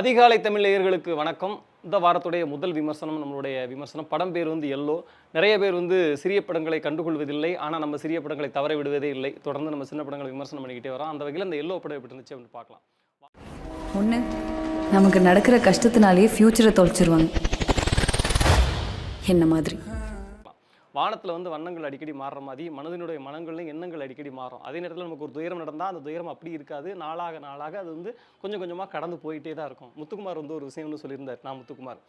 அதிகாலை தமிழர்களுக்கு வணக்கம். இந்த வாரத்துடைய முதல் விமர்சனம் நம்மளுடைய விமர்சனம். படம் பேர் வந்து எல்லோ நிறைய பேர் வந்து சிறிய படங்களை கண்டுகொள்வதில்லை. ஆனால் நம்ம சிறிய படங்களை தவற விடுவதே இல்லை. தொடர்ந்து நம்ம சின்ன படங்களை விமர்சனம் பண்ணிக்கிட்டே வரோம். அந்த வகையில் அந்த எல்லோ படம் எப்படி இருந்துச்சு அப்படின்னு பார்க்கலாம். ஒன்று நமக்கு நடக்கிற கஷ்டத்தினாலேயே ஃப்யூச்சரை தொலைச்சிருவாங்க. என்ன மாதிரி? வானத்தில் வந்து வண்ணங்கள் அடிக்கடி மாறுற மாதிரி மனதினுடைய மனங்கள்லையும் எண்ணங்கள் அடிக்கடி மாறும். அதே நேரத்தில் நமக்கு ஒரு துயரம் நடந்தால் அந்த துயரம் அப்படி இருக்காது. நாளாக நாளாக அது வந்து கொஞ்சம் கொஞ்சமாக கடந்து போயிட்டே தான் இருக்கும். முத்துக்குமார் வந்து ஒரு விஷயம்னு சொல்லியிருந்தார். நான் முத்துக்குமார்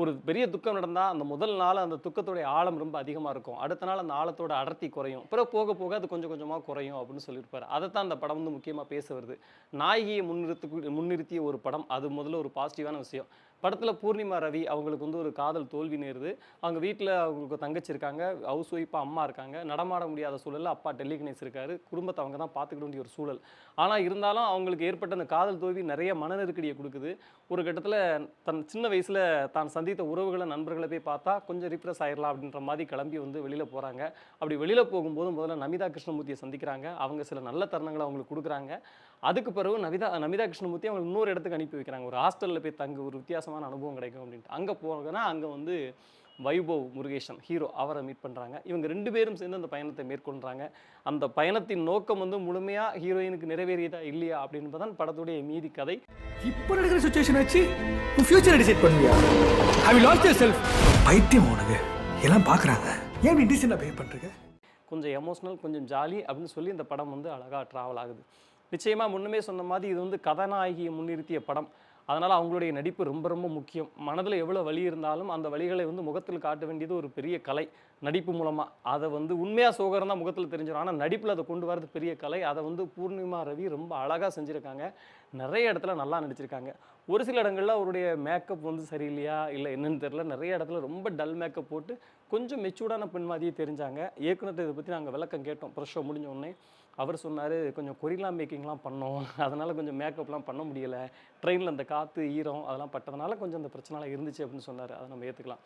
ஒரு பெரிய துக்கம் நடந்தால் அந்த முதல் நாள் அந்த துக்கத்துடைய ஆழம் ரொம்ப அதிகமாக இருக்கும். அடுத்த நாள் அந்த ஆழத்தோட அடர்த்தி குறையும். பிறகு போக போக அது கொஞ்சம் கொஞ்சமாக குறையும் அப்படின்னு சொல்லியிருப்பார். அதை தான் அந்த படம் வந்து முக்கியமாக பேச வருது. நாயகியை முன்னிறுத்து முன்னிறுத்திய ஒரு படம் அது முதல்ல ஒரு பாசிட்டிவான விஷயம். படத்தில் பூர்ணிமா ரவி அவங்களுக்கு வந்து ஒரு காதல் தோல்வி நேருது. அவங்க வீட்டில் அவங்களுக்கு தங்கச்சி இருக்காங்க. ஹவுஸ் ஒய்ஃபாக அம்மா இருக்காங்க. நடமாட முடியாத சூழலில் அப்பா டெல்லிகனேஸ் இருக்காரு. குடும்பத்தை அவங்க தான் பார்த்துக்கிட வேண்டிய ஒரு சூழல். ஆனால் இருந்தாலும் அவங்களுக்கு ஏற்பட்ட அந்த காதல் தோல்வி நிறைய மன நெருக்கடியை கொடுக்குது. ஒரு கட்டத்தில் தன் சின்ன வயசில் தான் சந்தித்த உறவுகளை நண்பர்களை போய் பார்த்தா கொஞ்சம் ரிப்ரெஸ் ஆயிடலாம் அப்படின்ற மாதிரி கிளம்பி வந்து வெளியில் போகிறாங்க அப்படி வெளியில் போகும்போது முதல்ல நமிதா கிருஷ்ணமூர்த்தியை சந்திக்கிறாங்க. அவங்க சில நல்ல தருணங்களை அவங்களுக்கு கொடுக்குறாங்க. அதுக்கு பிறகு நமிதா நமிதா கிருஷ்ணமூர்த்தி அவங்க இன்னொரு இடத்துக்கு அனுப்பி வைக்கிறாங்க. ஒரு ஹாஸ்டலில் போய் தங்க ஒரு வித்தியாசமான அனுபவம் கிடைக்கும் அப்படின்ட்டு. அங்கே போங்கன்னா அங்கே வந்து வைபவ் முருகேசன் ஹீரோ அவரை மீட் பண்ணுறாங்க இவங்க ரெண்டு பேரும் சேர்ந்து அந்த பயணத்தை மேற்கொள்கிறாங்க அந்த பயணத்தின் நோக்கம் வந்து முழுமையாக ஹீரோயினுக்கு நிறைவேறியதா இல்லையா அப்படின்பதான் படத்துடைய மீதி கதை. இப்போ நடக்கிற சுச்சுவேஷன் வச்சு ஃபியூச்சரை டிசைட் பண்ணுவியா? I will lost yourself பைத்தியம் உனக்கு. எல்லாம் பார்க்குறாங்க ஏன் இப்படி டீசெண்டாக பிஹேவ் பண்ணுறீங்க கொஞ்சம் எமோஷ்னல் கொஞ்சம் ஜாலி அப்படின்னு சொல்லி இந்த படம் வந்து அழகாக ட்ராவல் ஆகுது. நிச்சயமாக முன்னமே சொன்ன மாதிரி இது வந்து கதாநாயகியை முன்னிறுத்திய படம். அதனால் அவங்களுடைய நடிப்பு ரொம்ப ரொம்ப முக்கியம். மனதில் எவ்வளோ வலி இருந்தாலும் அந்த வலிகளை வந்து முகத்தில் காட்ட வேண்டியது ஒரு பெரிய கலை. நடிப்பு மூலமாக அதை வந்து உண்மையாக சோகரம் தான் முகத்தில் தெரிஞ்சிடும் ஆனால் நடிப்பில் அதை கொண்டு வரது பெரிய கலை. அதை வந்து பூர்ணிமா ரவி ரொம்ப அழகாக செஞ்சுருக்காங்க. நிறைய இடத்துல நல்லா நடிச்சிருக்காங்க. ஒரு சில இடங்களில் அவருடைய மேக்கப் வந்து சரியில்லையா இல்லை என்னன்னு தெரியல. நிறைய இடத்துல ரொம்ப டல் மேக்கப் போட்டு கொஞ்சம் மெச்சூர்டான பெண் மாதிரியே தெரிஞ்சாங்க. இயக்குநர்கிட்ட இதை பற்றி நாங்கள் விளக்கம் கேட்டோம். ப்ரெஷ் ஷோ முடிஞ்ச உடனே அவர் சொன்னார் கொஞ்சம் கொரிலா மேக்கிங்லாம் பண்ணோம். அதனால் கொஞ்சம் மேக்கப்லாம் பண்ண முடியலை. ட்ரெயினில் அந்த காற்று ஈரம் அதெல்லாம் பட்டதுனால கொஞ்சம் அந்த பிரச்சனைலாம் இருந்துச்சு அப்படின்னு சொன்னார். அதை நம்ம ஏற்றுக்கலாம்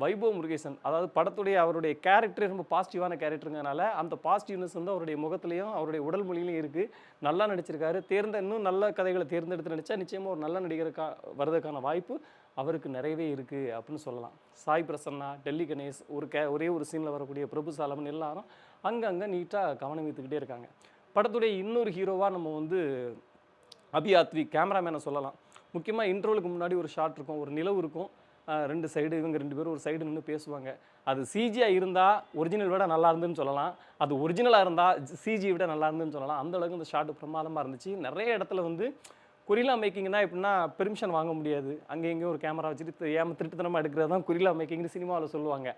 வைபவ் முருகேசன் அதாவது படத்துடைய அவருடைய கேரக்டர் ரொம்ப பாசிட்டிவான கேரக்டருங்கிறனால அந்த பாசிட்டிவ்னஸ் வந்து அவருடைய முகத்துலையும் அவருடைய உடல் மொழியிலையும் இருக்குது நல்லா நடிச்சிருக்காரு. தேர்ந்த இன்னும் நல்ல கதைகளை தேர்ந்தெடுத்து நடித்தா நிச்சயமாக ஒரு நல்ல நடிகருக்கா வர்றதுக்கான வாய்ப்பு அவருக்கு நிறையவே இருக்குது அப்படின்னு சொல்லலாம். சாய் பிரசன்னா டெல்லி கணேஷ் ஒரு கே ஒரே ஒரு சீனில் வரக்கூடிய பிரபு சாலமன் எல்லாரும் அங்கங்கே நீட்டாக கவனம் வைத்துக்கிட்டே இருக்காங்க. படத்துடைய இன்னொரு ஹீரோவாக நம்ம வந்து அபியாத்வி கேமராமேனை சொல்லலாம். முக்கியமாக இன்ட்ரோலுக்கு முன்னாடி ஒரு ஷாட் இருக்கும் ஒரு நிலவு இருக்கும். ரெண்டு சைடு இவங்க ரெண்டு பேரும் ஒரு சைடு நின்று பேசுவாங்க. அது சிஜியாக இருந்தால் ஒரிஜினல் விட நல்லா இருந்துன்னு சொல்லலாம். அது ஒரிஜினலாக இருந்தால் சிஜி விட நல்லா இருந்துன்னு சொல்லலாம். அந்த அளவுக்கு இந்த ஷாட் பிரமாதமாக இருந்துச்சு. நிறைய இடத்துல வந்து கொரிலா மேக்கிங்னா எப்படின்னா பெர்மிஷன் வாங்க முடியாது. அங்கே எங்கேயும் ஒரு கேமரா வச்சுட்டு ஏமா திருட்டுத்தனமாக எடுக்கிறது தான் கொரிலா மேக்கிங்னு சினிமாவில் சொல்லுவாங்க.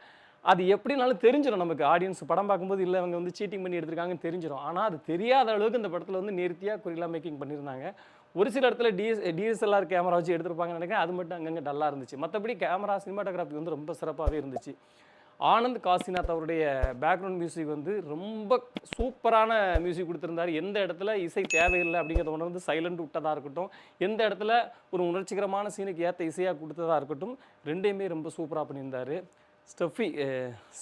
அது எப்படினாலும் தெரிஞ்சிடும் நமக்கு. ஆடியன்ஸ் படம் பார்க்கும்போது இல்லை அவங்க வந்து சீட்டிங் பண்ணி எடுத்திருக்காங்கன்னு தெரிஞ்சிடும் ஆனால் அது தெரியாத அளவுக்கு இந்த படத்தில் வந்து நேர்த்தியாக கொரிலா மேக்கிங் பண்ணியிருந்தாங்க ஒரு சில இடத்துல டிஎஸ் டிஎஸ்எல்ஆர் கேமரா வச்சு எடுத்திருப்பாங்கன்னு நினைக்கிறேன். அது மட்டும் அங்கங்கே டல்லாக இருந்துச்சு. மற்றபடி கேமரா சினிமாட்டோகிராஃபி வந்து ரொம்ப சிறப்பாகவே இருந்துச்சு. ஆனந்த் காசிநாத் அவருடைய பேக்ரவுண்ட் மியூசிக் வந்து ரொம்ப சூப்பரான மியூசிக் கொடுத்துருந்தாரு. எந்த இடத்துல இசை தேவையில்லை அப்படிங்கிறத உணர்ந்து சைலண்ட் விட்டதாக இருக்கட்டும் எந்த இடத்துல ஒரு உணர்ச்சிகரமான சீனுக்கு ஏற்ற இசையாக கொடுத்ததாக இருக்கட்டும் ரெண்டையுமே ரொம்ப சூப்பராக பண்ணியிருந்தார். ஸ்டெஃபி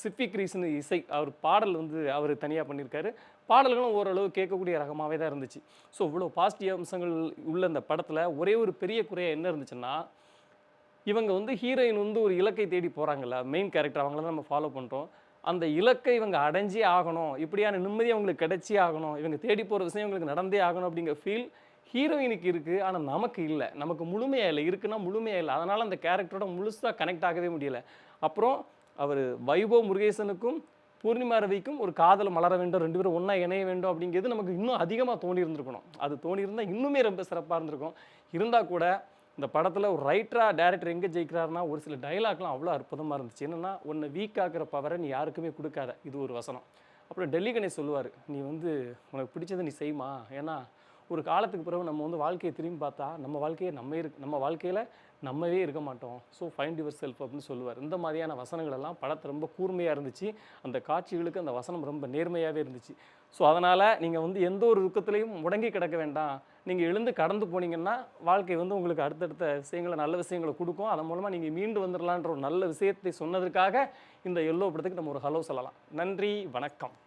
சிப்பி கிரீஸ்னு இசை அவர் பாடல் வந்து அவர் தனியாக பண்ணியிருக்காரு. பாடல்களும் ஓரளவு கேட்கக்கூடிய ரகமாகவே தான் இருந்துச்சு. ஸோ இவ்வளோ பாசிட்டிவ் அம்சங்கள் உள்ள இந்த படத்தில் ஒரே ஒரு பெரிய குறையாக என்ன இருந்துச்சுன்னா இவங்க வந்து ஹீரோயின் வந்து ஒரு இலக்கை தேடி போகிறாங்கல்ல மெயின் கேரக்டர் அவங்கள தான் நம்ம ஃபாலோ பண்ணுறோம் அந்த இலக்கை இவங்க அடைஞ்சே ஆகணும் இப்படியான நிம்மதி அவங்களுக்கு கிடைச்சே ஆகணும் இவங்க தேடி போகிற விஷயம் இவங்களுக்கு நடந்தே ஆகணும் அப்படிங்கிற ஃபீல் ஹீரோயினுக்கு இருக்குது ஆனால் நமக்கு இல்லை. நமக்கு முழுமையாக இல்லை இருக்குன்னா முழுமையாக இல்லை. அதனால் அந்த கேரக்டரோட முழுசாக கனெக்ட் ஆகவே முடியல. அப்புறம் அவர் வைபவ் முருகேசனுக்கும் பூர்ணிமா ரவிக்கும் ஒரு காதல் மலர வேண்டும் ரெண்டு பேரும் ஒன்றா இணைய வேண்டும் அப்படிங்கிறது நமக்கு இன்னும் அதிகமாக தோணி இருந்திருக்கணும். அது தோணி இருந்தால் இன்னுமே ரொம்ப சிறப்பாக இருந்திருக்கும். இருந்தால் கூட இந்த படத்தில் ஒரு ரைட்டராக டேரக்டர் எங்கே ஜெயிக்கிறாருன்னா ஒரு சில டைலாக்லாம் அவ்வளோ அற்புதமாக இருந்துச்சு. என்னென்னா ஒன்று வீக் ஆக்குற பவரை நீ யாருக்குமே கொடுக்காத. இது ஒரு வசனம். அப்புறம் டெல்லி கணேஷ் சொல்லுவார் நீ வந்து உனக்கு பிடிச்சதை நீ செய்யுமா ஏன்னா ஒரு காலத்துக்கு பிறகு நம்ம வந்து வாழ்க்கையை திரும்பி பார்த்தா நம்ம வாழ்க்கையை நம்ம இருக்கு நம்ம வாழ்க்கையில் நம்மவே இருக்க மாட்டோம். ஸோ ஃபைண்ட் யுவர் செல்ஃப் அப்படின்னு சொல்லுவார். இந்த மாதிரியான வசனங்கள் எல்லாம் படத்தை ரொம்ப கூர்மையாக இருந்துச்சு. அந்த காட்சிகளுக்கு அந்த வசனம் ரொம்ப நேர்மையாகவே இருந்துச்சு. ஸோ அதனால் நீங்கள் வந்து எந்த ஒரு துக்கத்துலையும் முடங்கி கிடக்க வேண்டாம். நீங்கள் எழுந்து கடந்து போனீங்கன்னா வாழ்க்கை வந்து உங்களுக்கு அடுத்தடுத்த விஷயங்களை நல்ல விஷயங்களை கொடுக்கும். அதன் மூலமாக நீங்கள் மீண்டு வந்துடலான்ற ஒரு நல்ல விஷயத்தை சொன்னதற்காக இந்த எல்லோ படத்துக்கு நம்ம ஒரு ஹலோ சொல்லலாம். நன்றி வணக்கம்.